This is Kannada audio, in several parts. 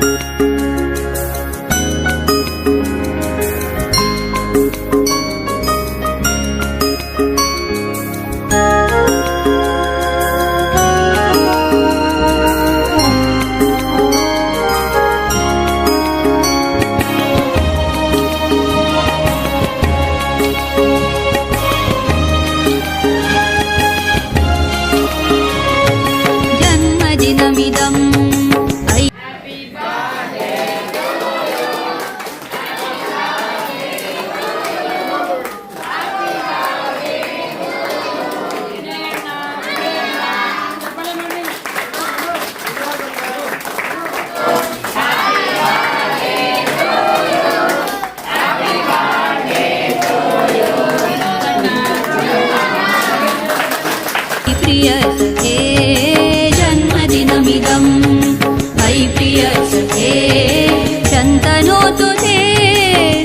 you जन्मदिनमिदम् प्रिय सखे शन्तनोतु ते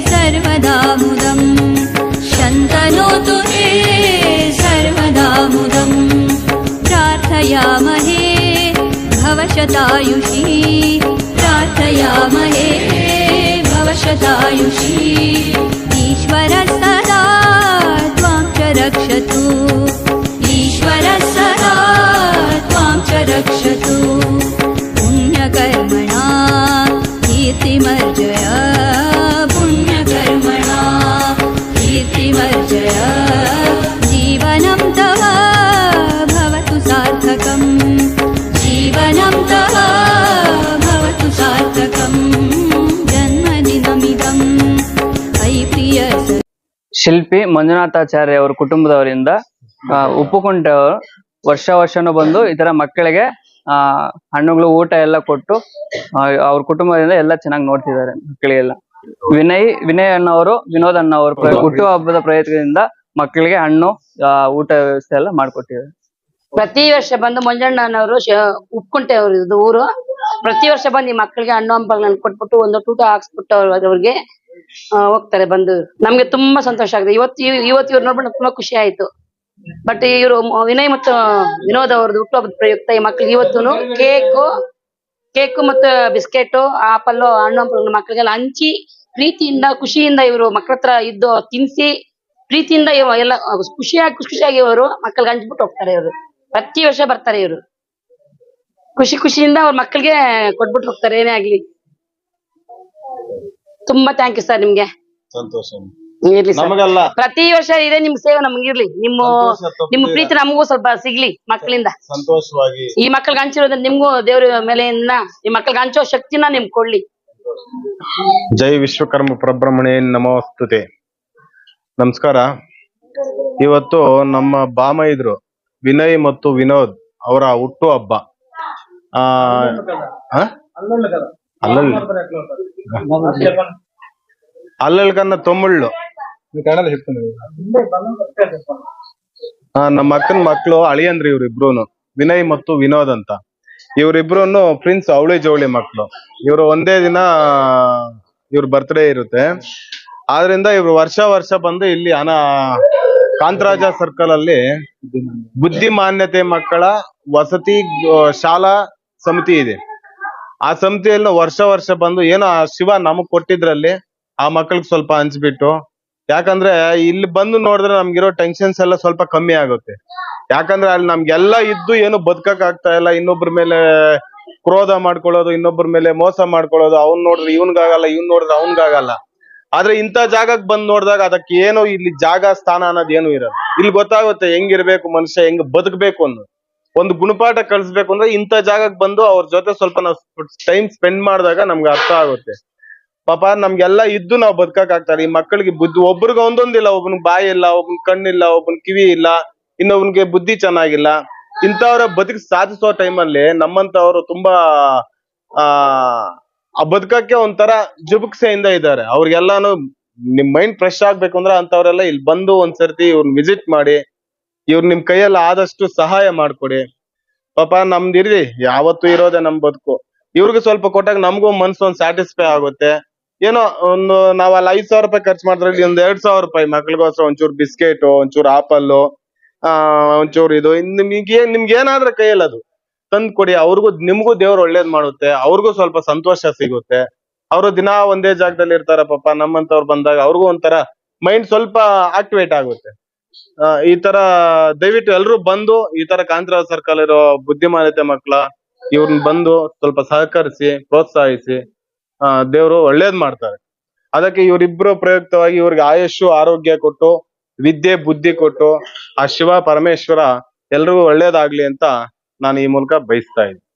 सर्वदा मुदम् शन्तनोतु ते सर्वदा मुदम् प्रार्थयामहे भवशतायुषी। प्रार्थयामहे भवशतायुषी। ईश्वरः सदा त्वां च रक्षतु रक्षतु पुण्यकर्मणा कीर्तिमर्जय पुण्यकर्मणा कीर्तिमर्जय जीवनं तव भवतु सार्थकम् जीवनं तव भवतु सार्थकम् जन्मदिनमिदम् अयि प्रिय स ಶಿಲ್ಪಿ ಮಂಜುನಾಥಾಚಾರ್ಯ ಅವರ ಕುಟುಂಬದವರಿಂದ ಆ, ಉಪ್ಪುಕುಂಟೆ ಅವರು ವರ್ಷ ವರ್ಷನೂ ಬಂದು ಈ ತರ ಮಕ್ಕಳಿಗೆ ಆ ಹಣ್ಣುಗಳು ಊಟ ಎಲ್ಲ ಕೊಟ್ಟು ಅವ್ರ ಕುಟುಂಬದಿಂದ ಎಲ್ಲ ಚೆನ್ನಾಗಿ ನೋಡ್ತಿದ್ದಾರೆ ಮಕ್ಕಳಿಗೆಲ್ಲ. ವಿನಯ್ ವಿನಯ್ ಅಣ್ಣವರು ವಿನೋದ್ ಅಣ್ಣ ಅವರು ಹುಟ್ಟು ಹಬ್ಬದ ಪ್ರಯತ್ನದಿಂದ ಮಕ್ಕಳಿಗೆ ಹಣ್ಣು ಆ, ಊಟ ವ್ಯವಸ್ಥೆ ಎಲ್ಲ ಮಾಡ್ಕೊಟ್ಟಿದ್ದಾರೆ. ಪ್ರತಿ ವರ್ಷ ಬಂದು ಮಂಜಣ್ಣನವರು ಉಪ್ಕುಂಟೆ ಅವ್ರ ಇದು ಊರು. ಪ್ರತಿ ವರ್ಷ ಬಂದು ಈ ಮಕ್ಕಳಿಗೆ ಹಣ್ಣು ಹಂಪಗಳನ್ನ ಕೊಟ್ಬಿಟ್ಟು ಒಂದು ಊಟ ಹಾಕ್ಸ್ಬಿಟ್ಟು ಅವ್ರು ಅವ್ರಿಗೆ ಆ, ಹೋಗ್ತಾರೆ ಬಂದು. ನಮ್ಗೆ ತುಂಬಾ ಸಂತೋಷ ಆಗಿದೆ. ಇವತ್ತು ಇವ್- ಇವತ್ತು ಇವ್ರು ನೋಡ್ಬಿಟ್ಟು ತುಂಬಾ ಖುಷಿ ಆಯ್ತು. ಬಟ್ ಇವರು ವಿನಯ್ ಮತ್ತು ವಿನೋದ್ ಅವ್ರದ್ದು ಹುಟ್ಟುಹಬ್ಬದ ಪ್ರಯುಕ್ತ ಈ ಮಕ್ಕಳಿಗೆ ಇವತ್ತು ಕೇಕು ಕೇಕು ಮತ್ತು ಬಿಸ್ಕೆಟ್ ಆಪಲ್ ಹಣ್ಣು ಹಂಪಲು ಮಕ್ಕಳಿಗೆಲ್ಲ ಹಂಚಿ, ಪ್ರೀತಿಯಿಂದ, ಖುಷಿಯಿಂದ ಇವರು ಮಕ್ಕಳ ಹತ್ರ ಇದ್ದು ತಿನ್ಸಿ, ಪ್ರೀತಿಯಿಂದ ಎಲ್ಲ, ಖುಷಿಯಾಗಿ ಖುಷಿ ಖುಷಿಯಾಗಿ ಇವರು ಮಕ್ಕಳಿಗೆ ಹಂಚ್ಬಿಟ್ಟು ಹೋಗ್ತಾರೆ ಇವರು. ಪ್ರತಿ ವರ್ಷ ಬರ್ತಾರೆ ಇವರು. ಖುಷಿ ಖುಷಿಯಿಂದ ಅವ್ರ ಮಕ್ಕಳಿಗೆ ಕೊಟ್ಬಿಟ್ಟು ಹೋಗ್ತಾರೆ, ಏನೇ ಆಗ್ಲಿ. ತುಂಬಾ ಥ್ಯಾಂಕ್ ಯು ಸರ್ ನಿಮ್ಗೆ. ಸಂತೋಷ. ಇರ್ಲಿ ನಮಗಲ್ಲ. ಪ್ರತಿ ವರ್ಷ ಇದೆ ನಿಮ್ ಸೇವೆ ನಮ್ಗೆ ಇರ್ಲಿ. ನಿಮ್ಮ ಸಂತೋಷ ನಿಮ್ಮ ಪ್ರೀತಿ ನಮಗೂ ಸ್ವಲ್ಪ ಸಿಗ್ಲಿ ಮಕ್ಕಳಿಂದ. ಸಂತೋಷವಾಗಿ. ಈ ಮಕ್ಕಳಿಗೆ ಹಂಚಿರೋದ್ರ ನಿಮ್ಗೂ ದೇವ್ರ ಮೇಲೆಯಿಂದ ಈ ಮಕ್ಕಳಿಗೆ ಹಂಚೋ ಶಕ್ತಿನ ನಿಮ್ ಕೊಡ್ಲಿ. ಜೈ ವಿಶ್ವಕರ್ಮ ಪ್ರಬ್ರಹ್ಮಣೇ ನಮೋಸ್ತುತೆ ನಮಸ್ಕಾರ. ಇವತ್ತು ನಮ್ಮ ಬಾಮ ಇದ್ರು ವಿನಯ್ ಮತ್ತು ವಿನೋದ್ ಅವರ ಹುಟ್ಟು ಹಬ್ಬ. ಆ ಆ? ಅಲ್ಲಲ್ಲಿ ಅಲ್ಲಲ್ಲಿ ಕನ್ನ ತೊಮ್ಮಳ್ಳು ಆ, ನಮ್ಮ ಅಕ್ಕನ ಮಕ್ಕಳು ಅಳಿಯಂದ್ರಿ ಇವ್ರಿಬ್ರು ವಿನಯ್ ಮತ್ತು ವಿನೋದ್ ಅಂತ. ಇವ್ರಿಬ್ರುನು ಪ್ರಿನ್ಸ್ ಅವಳಿ ಜವಳಿ ಮಕ್ಕಳು ಇವರು ಒಂದೇ ದಿನ ಇವ್ರ ಬರ್ತ್ಡೇ ಇರುತ್ತೆ. ಆದ್ರಿಂದ ಇವ್ರು ವರ್ಷ ವರ್ಷ ಬಂದು ಇಲ್ಲಿ ಅನ ಕಾಂತರಾಜ ಸರ್ಕಲ್ ಅಲ್ಲಿ ಬುದ್ಧಿಮಾನ್ಯತೆ ಮಕ್ಕಳ ವಸತಿ ಶಾಲಾ ಸಮಿತಿ ಇದೆ. ಆ ಸಮಿತಿಯಲ್ಲಿ ವರ್ಷ ವರ್ಷ ಬಂದು ಏನೋ ಶಿವ ನಮಗ್ ಕೊಟ್ಟಿದ್ರಲ್ಲಿ ಆ ಮಕ್ಕಳಿಗೆ ಸ್ವಲ್ಪ ಹಂಚ್ಬಿಟ್ಟು ಯಾಕಂದ್ರೆ ಇಲ್ಲಿ ಬಂದು ನೋಡಿದ್ರೆ ನಮ್ಗಿರೋ ಟೆನ್ಷನ್ಸ್ ಎಲ್ಲ ಸ್ವಲ್ಪ ಕಮ್ಮಿ ಆಗುತ್ತೆ. ಯಾಕಂದ್ರೆ ಅಲ್ಲಿ ನಮಗೆಲ್ಲ ಇದ್ದು ಏನು ಬದುಕಕ್ ಆಗ್ತಾ ಇಲ್ಲ. ಇನ್ನೊಬ್ರ ಮೇಲೆ ಕ್ರೋಧ ಮಾಡ್ಕೊಳ್ಳೋದು, ಇನ್ನೊಬ್ರ ಮೇಲೆ ಮೋಸ ಮಾಡ್ಕೊಳ್ಳೋದು, ಅವ್ನ್ ನೋಡಿದ್ರೆ ಇವನ್ಗಾಗಲ್ಲ, ಇವ್ನ್ ನೋಡಿದ್ರೆ ಅವನ್ಗಾಗಲ್ಲ. ಆದ್ರೆ ಇಂಥ ಜಾಗಕ್ಕೆ ಬಂದ್ ನೋಡಿದಾಗ ಅದಕ್ಕೆ ಏನು ಇಲ್ಲಿ ಜಾಗ, ಸ್ಥಾನ ಅನ್ನೋದು ಏನು ಇರಲ್ಲ. ಇಲ್ಲಿ ಗೊತ್ತಾಗುತ್ತೆ ಹೆಂಗಿರ್ಬೇಕು ಮನುಷ್ಯ, ಹೆಂಗ್ ಬದುಕಬೇಕು ಅನ್ನೋದು. ಒಂದು ಗುಣಪಾಠ ಕಲಿಸ್ಬೇಕು ಅಂದ್ರೆ ಇಂಥ ಜಾಗಕ್ಕೆ ಬಂದು ಅವ್ರ ಜೊತೆ ಸ್ವಲ್ಪ ನಾವು ಟೈಮ್ ಸ್ಪೆಂಡ್ ಮಾಡಿದಾಗ ನಮ್ಗೆ ಅರ್ಥ ಆಗುತ್ತೆ. ಪಾಪ ನಮ್ಗೆಲ್ಲ ಇದ್ದು ನಾವು ಬದುಕಕ್ ಆಗ್ತಾರೆ ಈ ಮಕ್ಕಳಿಗೆ ಬುದ್ಧಿ, ಒಬ್ರಿಗೆ ಒಂದೊಂದಿಲ್ಲ ಒಬ್ಬನ ಬಾಯಿ ಇಲ್ಲ ಒಬ್ಬನ ಕಣ್ಣಿಲ್ಲ ಒಬ್ಬನ ಕಿವಿ ಇಲ್ಲ, ಇನ್ನೊಬ್ನಿಗೆ ಬುದ್ಧಿ ಚೆನ್ನಾಗಿಲ್ಲ. ಇಂಥವ್ರ ಬದುಕು ಸಾಧಿಸೋ ಟೈಮಲ್ಲಿ ನಮ್ಮಂತವ್ರು ತುಂಬಾ, ಆ ಆ ಬದುಕಕ್ಕೆ ಒಂಥರ ಜುಬುಕ್ಸೆಯಿಂದ ಇದ್ದಾರೆ. ಅವ್ರಿಗೆಲ್ಲಾನು ನಿಮ್ ಮೈಂಡ್ ಫ್ರೆಶ್ ಆಗ್ಬೇಕು ಅಂದ್ರೆ ಅಂತವ್ರೆಲ್ಲ ಇಲ್ಲಿ ಬಂದು ಒಂದ್ಸರ್ತಿ ಇವ್ರನ್ನ ವಿಸಿಟ್ ಮಾಡಿ, ಇವ್ರು ನಿಮ್ ಕೈಯಲ್ಲಿ ಆದಷ್ಟು ಸಹಾಯ ಮಾಡ್ಕೊಡಿ. ಪಾಪ ನಮ್ದು ಯಾವತ್ತು ಇರೋದೆ ನಮ್ ಬದುಕು. ಇವ್ರಿಗೆ ಸ್ವಲ್ಪ ಕೊಟ್ಟಾಗ ನಮಗೂ ಮನ್ಸು ಒಂದ್ ಸ್ಯಾಟಿಸ್ಫೈ ಆಗುತ್ತೆ. ಏನೋ ಒಂದು ನಾವ್ ಅಲ್ಲಿ ಐದು ಸಾವಿರ ರೂಪಾಯಿ ಖರ್ಚು ಮಾಡಿದ್ರೆ ಇಲ್ಲಿ ಒಂದ್ ಎರಡ್ ಸಾವಿರ ರೂಪಾಯಿ ಮಕ್ಕಳಿಗೋಸ್ಕರ ಒಂಚೂರು ಬಿಸ್ಕೆಟ್, ಒಂಚೂರು ಆಪಲ್ ಆ, ಒಂಚೂರು ಇದು. ನಿಮಗೆ ನಿಮ್ಗೆ ಏನಾದ್ರೆ ಕೈಯಲ್ಲಿ ಅದು ತಂದು ಕೊಡಿ. ಅವ್ರಿಗೂ, ನಿಮಗೂ ದೇವ್ರು ಒಳ್ಳೇದ್ ಮಾಡುತ್ತೆ. ಅವ್ರಿಗೂ ಸ್ವಲ್ಪ ಸಂತೋಷ ಸಿಗುತ್ತೆ. ಅವರು ದಿನ ಒಂದೇ ಜಾಗದಲ್ಲಿ ಇರ್ತಾರ ಪಾಪ. ನಮ್ಮಂತವ್ರು ಬಂದಾಗ ಅವ್ರಿಗೂ ಒಂಥರ ಮೈಂಡ್ ಸ್ವಲ್ಪ ಆಕ್ಟಿವೇಟ್ ಆಗುತ್ತೆ. ಈ ತರ ದಯವಿಟ್ಟು ಎಲ್ರು ಬಂದು, ಈ ತರ ಕಾಂತರಾಜ್ ಸರ್ಕಲ್ ಇರೋ ಬುದ್ಧಿಮಾನತೆ ಮಕ್ಕಳ ಇವ್ರನ್ನ ಬಂದು ಸ್ವಲ್ಪ ಸಹಕರಿಸಿ, ಪ್ರೋತ್ಸಾಹಿಸಿ. ದೇವ್ರು ಒಳ್ಳೇದ್ ಮಾಡ್ತಾರೆ. ಅದಕ್ಕೆ ಇವರಿಬ್ರು ಪ್ರಯುಕ್ತವಾಗಿ ಇವ್ರಿಗೆ ಆಯುಷು ಆರೋಗ್ಯ ಕೊಟ್ಟು, ವಿದ್ಯೆ, ಬುದ್ಧಿ ಕೊಟ್ಟು, ಆ ಶಿವ, ಪರಮೇಶ್ವರ ಎಲ್ರಿಗೂ ಒಳ್ಳೇದಾಗ್ಲಿ ಅಂತ ನಾನು ಈ ಮೂಲಕ ಬಯಸ್ತಾ ಇದ್ದೀನಿ.